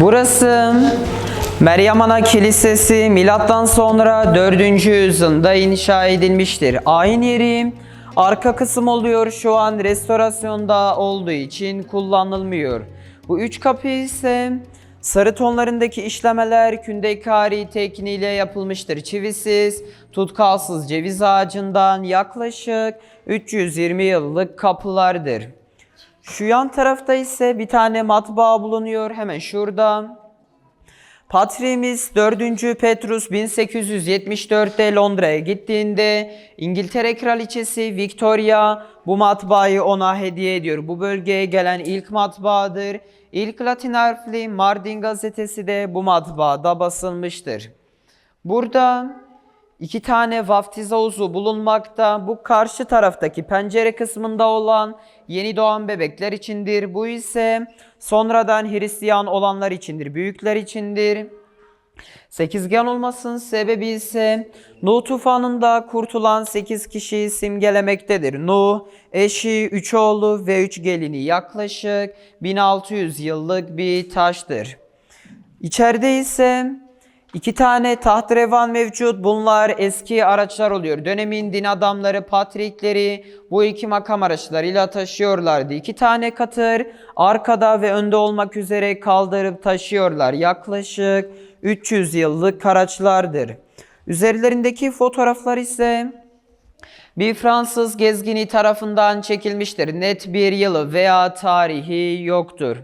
Burası Meryem Ana Kilisesi milattan sonra 4. yüzyılda inşa edilmiştir. Ayin yeri arka kısım oluyor. Şu an restorasyonda olduğu için kullanılmıyor. Bu üç kapı ise sarı tonlarındaki işlemeler kündekari tekniğiyle yapılmıştır. Çivisiz, tutkalsız ceviz ağacından yaklaşık 320 yıllık kapılardır. Şu yan tarafta ise bir tane matbaa bulunuyor hemen şurada. Patriğimiz 4. Petrus 1874'te Londra'ya gittiğinde İngiltere Kraliçesi Victoria bu matbaayı ona hediye ediyor. Bu bölgeye gelen ilk matbaadır. İlk Latin harfli Mardin gazetesi de bu matbaada basılmıştır. Burada iki tane vaftiz havuzu bulunmakta. Bu karşı taraftaki pencere kısmında olan yeni doğan bebekler içindir. Bu ise sonradan Hristiyan olanlar içindir, büyükler içindir. Sekizgen olmasının sebebi ise Nuh tufanında kurtulan 8 kişiyi simgelemektedir. Nuh, eşi, üç oğlu ve üç gelini yaklaşık 1600 yıllık bir taştır. İçeride ise İki tane taht revan mevcut. Bunlar eski araçlar oluyor. Dönemin din adamları, patrikleri bu iki makam araçlarıyla taşıyorlardı. İki tane katır arkada ve önde olmak üzere kaldırıp taşıyorlar. Yaklaşık 300 yıllık araçlardır. Üzerlerindeki fotoğraflar ise bir Fransız gezgini tarafından çekilmiştir. Net bir yılı veya tarihi yoktur.